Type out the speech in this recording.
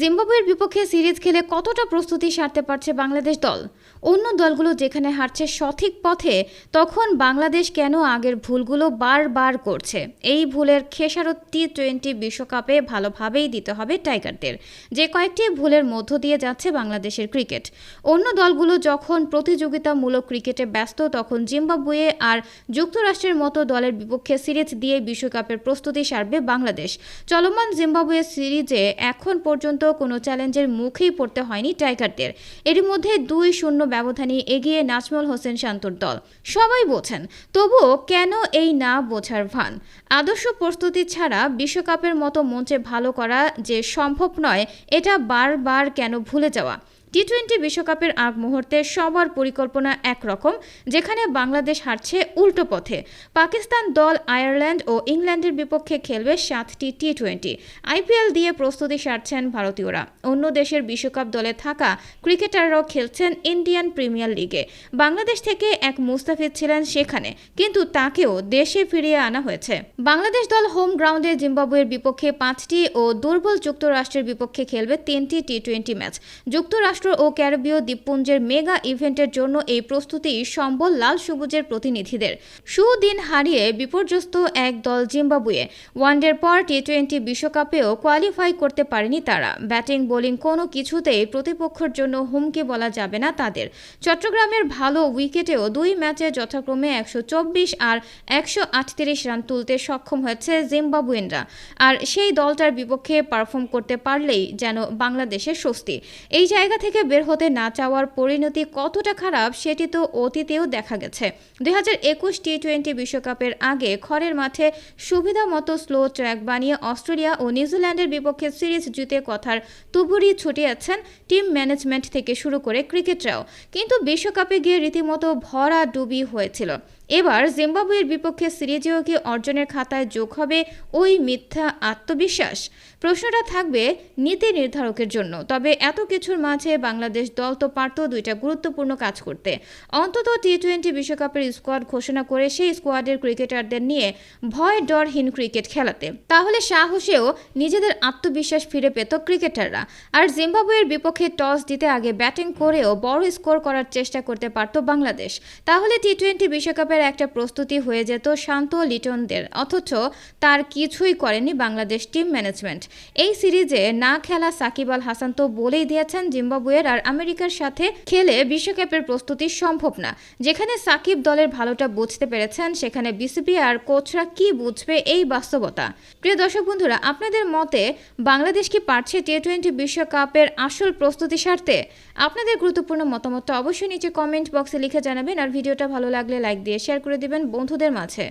জিম্বাবুয়ের বিপক্ষে সিরিজ খেলে কতটা প্রস্তুতি সারতে পারছে বাংলাদেশ দল? অন্য দলগুলো যেখানে হারছে সঠিক পথে, তখন বাংলাদেশ কেন আগের ভুলগুলো বারবার করছে? এই ভুলের খেসারত টি টোয়েন্টি বিশ্বকাপে ভালোভাবেই দিতে হবে টাইগারদের। যে কয়েকটি ভুলের মধ্য দিয়ে যাচ্ছে বাংলাদেশের ক্রিকেট। অন্য দলগুলো যখন প্রতিযোগিতামূলক ক্রিকেটে ব্যস্ত, তখন জিম্বাবুয়ে আর যুক্তরাষ্ট্রের মতো দলের বিপক্ষে সিরিজ দিয়ে বিশ্বকাপের প্রস্তুতি সারবে বাংলাদেশ। চলমান জিম্বাবুয়ে সিরিজে এখন পর্যন্ত কোনো চ্যালেঞ্জের মুখেই পড়তে হয়নি টাইগারদের এর মধ্যে দুই শূন্য ব্যবধানে এগিয়ে নাজমুল হোসেন শান্তর দল। সবাই বোঝেন, তবুও কেন এই না বোঝার ভান? আদর্শ প্রস্তুতি ছাড়া বিশ্বকাপের মতো মঞ্চে ভালো করা যে সম্ভব নয়, এটা বারবার কেন ভুলে যাওয়া? টি টোয়েন্টি বিশ্বকাপের আগ মুহূর্তে সবার পরিকল্পনা একরকম, যেখানে বাংলাদেশ হারছে উল্টো পথে। পাকিস্তান দল আয়ারল্যান্ড ও ইংল্যান্ডের বিপক্ষে খেলবে সাতটি টি টোয়েন্টি আইপিএল দিয়ে প্রস্তুতি সারছেন ভারতীয়রা। অন্য দেশের বিশ্বকাপ দলে থাকা ক্রিকেটাররাও খেলছেন ইন্ডিয়ান প্রিমিয়ার লিগে। বাংলাদেশ থেকে এক মুস্তাফিজ ছিলেন সেখানে, কিন্তু তাকেও দেশে ফিরিয়ে আনা হয়েছে। বাংলাদেশ দল হোম গ্রাউন্ডে জিম্বাবুয়ের বিপক্ষে পাঁচটি ও দুর্বল যুক্তরাষ্ট্রের বিপক্ষে খেলবে তিনটি টি টোয়েন্টি ম্যাচ। যুক্তরাষ্ট্র ও ক্যারিবীয় দ্বীপপুঞ্জের মেগা ইভেন্টের জন্য এই প্রস্তুতি সম্বল লাল সবুজের প্রতিনিধিদের। সুদিন হারিয়ে বিপর্যস্ত এক দল জিম্বাবুয়ে ওয়ানডের পর টি টোয়েন্টি বিশ্বকাপেও কোয়ালিফাই করতে পারেনি তারা। ব্যাটিং, বোলিং কোনো কিছুতেই প্রতিপক্ষের জন্য হুমকি বলা যাবে না তাদের। চট্টগ্রামের ভালো উইকেটেও দুই ম্যাচে যথাক্রমে একশো চব্বিশ আর একশো আটত্রিশ রান তুলতে সক্ষম হয়েছে জিম্বাবুয়েনরা। আর সেই দলটার বিপক্ষে পারফর্ম করতে পারলেই যেন বাংলাদেশের স্বস্তি। এই জায়গা থেকে বের হতে না চাওয়ার পরিণতি কতটা খারাপ সেটি তো অতীতেও দেখা গেছে। দুই হাজার একুশ টি টোয়েন্টি বিশ্বকাপের আগে খড়ের মাঠে সুবিধা মতো স্লো ট্র্যাক বানিয়ে অস্ট্রেলিয়া ও নিউজিল্যান্ডের বিপক্ষে সিরিজ জিতে কথার তুবুরি ছুটে ছুটিয়েছেন টিম ম্যানেজমেন্ট থেকে শুরু করে ক্রিকেটরাও। কিন্তু বিশ্বকাপে গিয়ে রীতিমতো ভরা ডুবি হয়েছিল। এবার জিম্বাবুয়ের বিপক্ষে সিরিজেও কি অর্জনের খাতায় যোগ হবে ওই মিথ্যা আত্মবিশ্বাস। প্রশ্নটা থাকবে নীতি নির্ধারকের জন্য। তবে এত কিছুর মাঝে বাংলাদেশ দল তো পারত দুইটা গুরুত্বপূর্ণ কাজ করতে। অন্তত টি টোয়েন্টি বিশ্বকাপের স্কোয়াড ঘোষণা করে সেই স্কোয়াডের ক্রিকেটারদের নিয়ে ভয় ডরহীন ক্রিকেট খেলাতে। তাহলে সাহসেও নিজেদের আত্মবিশ্বাস ফিরে পেত ক্রিকেটাররা। আর জিম্বাবুয়ের বিপক্ষে টস দিতে আগে ব্যাটিং করেও বড় স্কোর করার চেষ্টা করতে পারত বাংলাদেশ। তাহলে টি টোয়েন্টি বিশ্বকাপের একটা প্রস্তুতি হয়ে যেত শান্ত লিটনদের। অথচ তার কিছুই করেনি বাংলাদেশ টিম ম্যানেজমেন্ট। এই সিরিজে না খেলা সাকিব আল হাসান তো বলেই দিয়েছেন জিম্বাবুয়ের আর আমেরিকার সাথে খেলে বিশ্বকাপের প্রস্তুতি সম্ভব না। যেখানে সাকিব দলের ভালোটা বুঝতে পেরেছেন, সেখানে বিসিবি আর কোচরা কি বুঝবে এই বাস্তবতা। প্রিয় দর্শক বন্ধুরা, আপনাদের মতে বাংলাদেশ কি পারছে টি টোয়েন্টি বিশ্বকাপের আসল প্রস্তুতি সারতে? আপনাদের গুরুত্বপূর্ণ মতামতটা অবশ্যই নিচে কমেন্ট বক্সে লিখে জানাবেন। আর ভিডিওটা ভালো লাগলে লাইক দিয়ে শেয়ার করে দিবেন বন্ধুদের মাঝে।